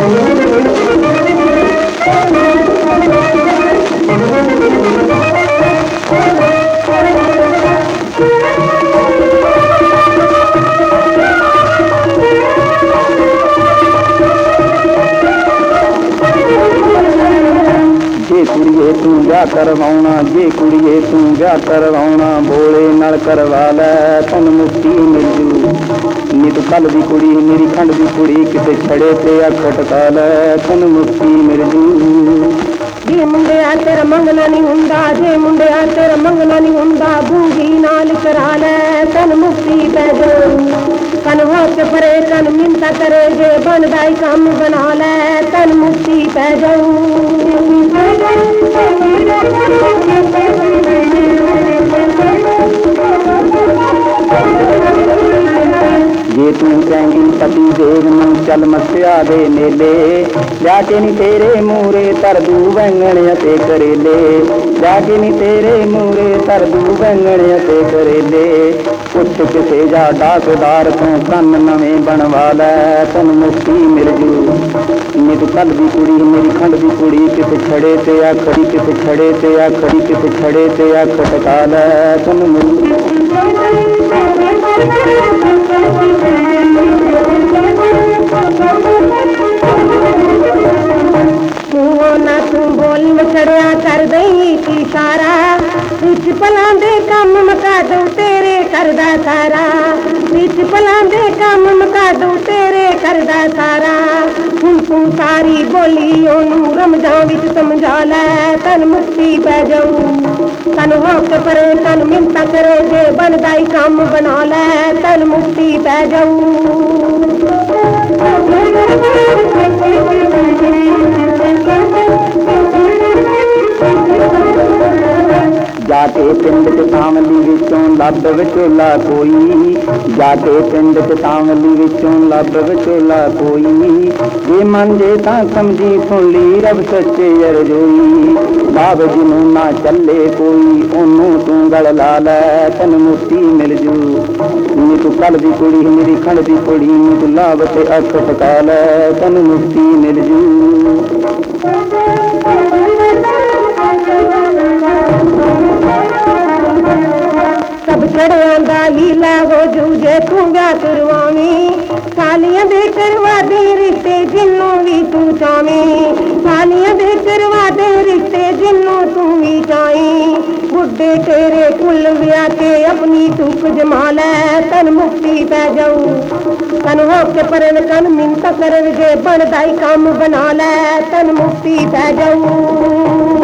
ਜੇ ਕੁੜੀਏ ਤੂੰ ਵਿਆਹ ਕਰਵਾਉਣਾ ਜੇ ਕੁੜੀਏ ਤੂੰ ਵਿਆਹ ਕਰਵਾਉਣਾ ਬੋਲੇ ਨਾਲ ਕਰਵਾ ਲੈ ਤੈਨੂੰ ਮੁਕਤੀ ਦੀ ਕੁੜੀ, ਮੇਰੀ ਖੰਡ ਦੀ ਕੁੜੀ ਕਿਤੇ ਛੜੇ ਤੇ ਅੱਖ ਟਕਾ ਲੈ, ਤੈਨੂੰ ਮੁਕਤੀ ਮਿਲ ਜੂ ਜੇ ਮੁੰਡਿਆ ਤੇਰਾ ਮੰਗਣਾ ਨਹੀਂ ਹੁੰਦਾ, ਜੇ ਮੁੰਡਿਆ ਤੇਰਾ ਮੰਗਣਾ ਨਹੀਂ ਹੁੰਦਾ, ਬੂੰਗੀ ਨਾਲ ਕਰਾ ਲੈ, ਤਨ ਮੁਕਤੀ ਪੈ ਜਾਊ। ਕਨ ਹੋ ਕੇ ਪਰੇ ਕਨ ਮਿੰਤਾ ਕਰੇ, ਜੇ ਬਣਦਾ ਹੀ ਕੰਮ ਬਣਾ ਲੈ, ਤਨ ਮੁਕਤੀ ਪੈ ਜਾਊ। ਤੂੰ ਪਤੀ ਦੇਵ ਨੂੰ ਚਲ ਮੱਸਿਆ ਦੇ ਮੇਲੇ ਜਾ ਕੇ ਨੀ ਤੇਰੇ ਮੂਰੇ ਤਰਦੂ ਵੈਂਗਣ ਅਤੇ ਕਰੇਲੇ। ਜਾ ਕੇ ਨੀ ਤੇਰੇ ਮੂਰੇ ਤਰਦੂ ਵੈਂਗਣ ਅਤੇ ਕਰੇਲੇ। ਪੁੱਛ ਕਿਸੇ ਜਾ ਡਾਕਦਾਰ ਤੋਂ ਕੰਨ ਨਵੇਂ ਬਣਵਾ ਲੈ। ਤੈਨੂੰ ਮੁਕਤੀ ਮਿਲ ਜੂ। ਨੀ ਤੂੰ ਕੱਲ ਦੀ ਕੁੜੀ, ਮੇਰੀ ਖੰਡ ਦੀ ਕੁੜੀ ਕਿਤੇ ਛੜੇ ਤੇ ਆ ਖੜੀ ਕਿਤੇ ਛੜੇ ਤੇ ਆ ਖੜੀ ਕਿਤੇ ਛੜੇ ਤੇ ਆ ਟਕਾ ਲੈ। ਤੈਨੂੰ ਮੁਕਤੀ ਮੂੰਹੋਂ ਨਾ ਤੂੰ ਬੋਲ ਮਚੜਿਆ ਕਰ ਦਈ ਕੀ ਸਾਰਾ ਵਿੱਚ ਪਲਾਂ ਦੇ ਕੰਮ ਮਕਾ ਦਊ ਤੇਰੇ ਕਰਦਾ ਸਾਰਾ। ਵਿੱਚ ਪਲਾਂ ਦੇ ਕੰਮ ਮਕਾ ਦਊ ਤੇਰੇ ਕਰਦਾ ਸਾਰਾ। ਹੁਣ ਤੂੰ ਸਾਰੀ ਬੋਲੀ ਉਹਨੂੰ ਰਮਜਾਂ ਵਿੱਚ ਸਮਝਾ ਲੈ। ਤਨ ਮੁਕਤੀ ਪੈ ਜਾਊ। ਤਨ ਹੋ ਕੇ ਪਰੇ, ਤਨ ਮਿੰਤਾ ਕਰੇ ਜੇ ਬਣਦਾ ਹੀ ਕੰਮ ਬਣਾ ਲੈ। ਤਨ ਮੁਕਤੀ ਪੈ ਜਾਊ। Thank you. ਪਿੰਡ ਚ ਵਿੱਚੋਂ ਲੱਭ ਵਿਚੋਲਾ ਕੋਈ। ਜਾ ਕੇ ਪਿੰਡ ਚ ਵਿੱਚੋਂ ਲੱਭ ਵਿਚੋਲਾ ਕੋਈ। ਜੇ ਮਨ ਜੇ ਤਾਂ ਸਮਝੀ ਸੁਣ ਲਈ ਰੱਬ ਸੱਚੇ ਅਰਜੋਈ। ਬਾਬ ਜੀ ਨੂੰ ਨਾ ਚੱਲੇ ਕੋਈ, ਉਹਨੂੰ ਤੂੰ ਗਲ ਲਾ ਲੈ, ਤਨ ਮੁਕਤੀ ਮਿਲ ਜੂ। ਨੀ ਤੂੰ ਕੱਲ ਦੀ ਕੁੜੀ, ਮੇਰੀ ਖੰਡ ਦੀ ਕੁੜੀ, ਨੀ ਤੂੰ ਲਾਭ ਤੇ ਅੱਖ ਟਕਾ ਲੈ, ਤਨ ਮੁਕਤੀ ਮਿਲ ਜੂ। ਸਭ ਛੜਿਆਂ ਦਾ ਹੀਲਾ ਹੋ ਜੂ ਜੇ ਤੂੰ ਵਿਆਹ ਕਰਵਾਵੀਂ ਸਾਲੀਆਂ ਦੇ ਕਰਵਾ ਦੇ ਰਿਸ਼ਤੇ ਜਿੰਨੂੰ ਵੀ ਤੂੰ ਚਾਵੇਂ ਸਾਲੀਆਂ ਦੇ ਕਰਵਾ ਦੇ ਰਿਸ਼ਤੇ ਜਿੰਨੂੰ ਤੂੰ ਵੀ ਚਾਹੀਂ ਬੁੱਢੇ ਤੇਰੇ ਕੁੱਲ ਵਿਆਹ ਕੇ ਆਪਣੀ ਤੁਕ ਜਮਾ ਲੈ ਤਨ ਮੁਕਤੀ ਪੈ ਜਾਊ ਤਨ ਹੋ ਕੇ ਪਰਨ ਕਨ ਮਿੰਤ ਕਰਨ ਜੇ ਬਣਦਾ ਹੀ ਕੰਮ ਬਣਾ ਲੈ ਤਨ ਮੁਕਤੀ ਪੈ ਜਾਊ